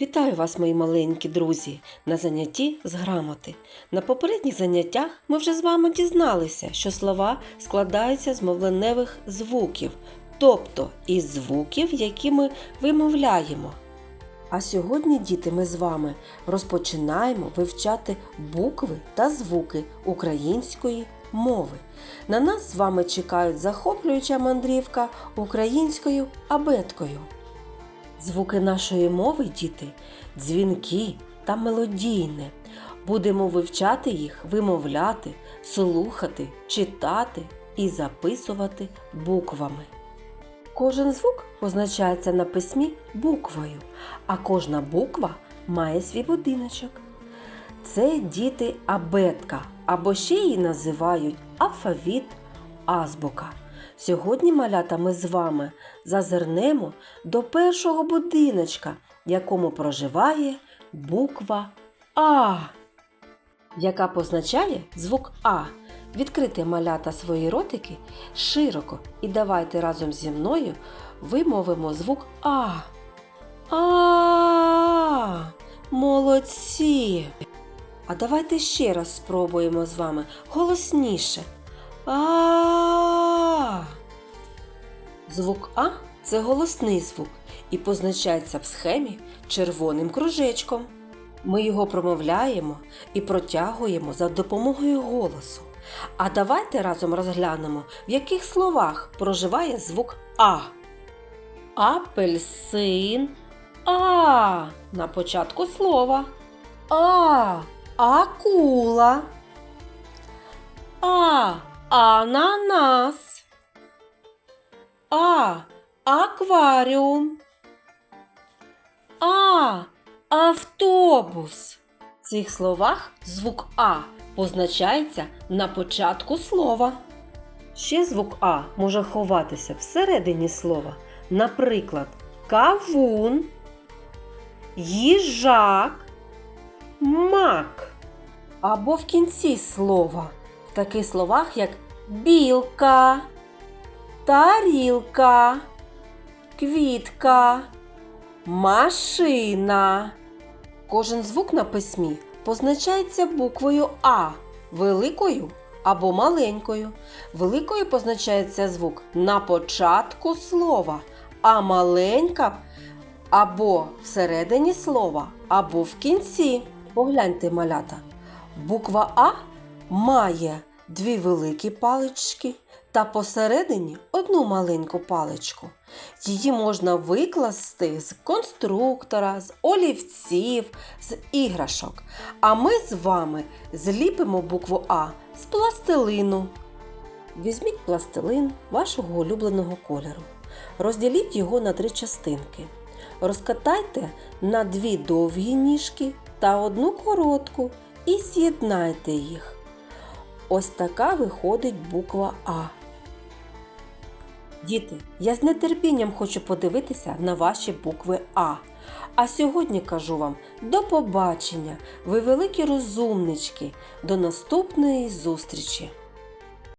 Вітаю вас, мої маленькі друзі, на занятті з грамоти. На попередніх заняттях ми вже з вами дізналися, що слова складаються з мовленевих звуків, тобто із звуків, які ми вимовляємо. А сьогодні, діти, ми з вами розпочинаємо вивчати букви та звуки української мови. На нас з вами чекають захоплююча мандрівка українською абеткою. Звуки нашої мови, діти, дзвінкі та мелодійне. Будемо вивчати їх, вимовляти, слухати, читати і записувати буквами. Кожен звук позначається на письмі буквою, а кожна буква має свій будиночок. Це діти абетка, або ще її називають алфавіт, азбука. Сьогодні, малята, ми з вами зазирнемо до першого будиночка, в якому проживає буква А, яка позначає звук А. Відкрити малята свої ротики широко і давайте разом зі мною вимовимо звук А. А. Молодці! А давайте ще раз спробуємо з вами голосніше. Звук А це голосний звук і позначається в схемі червоним кружечком. Ми його промовляємо і протягуємо за допомогою голосу. А давайте разом розглянемо, в яких словах проживає звук А. Апельсин А на початку слова. А. Акула. А. Ананас. А. Акваріум. А. Автобус. В цих словах звук А позначається на початку слова. Ще звук А може ховатися всередині слова. Наприклад, кавун, їжак, мак. Або в кінці слова. В таких словах, як білка, тарілка, квітка, машина. Кожен звук на письмі позначається буквою А великою або маленькою. Великою позначається звук на початку слова, а маленька або всередині слова, або в кінці. Погляньте, малята. Буква А має дві великі палички та посередині одну маленьку паличку. Її можна викласти з конструктора, з олівців, з іграшок. А ми з вами зліпимо букву А з пластилину. Візьміть пластилин вашого улюбленого кольору. Розділіть його на три частинки. Розкатайте на дві довгі ніжки та одну коротку і з'єднайте їх. Ось така виходить буква А. Діти, я з нетерпінням хочу подивитися на ваші букви А. А сьогодні кажу вам до побачення, ви великі розумнички, до наступної зустрічі!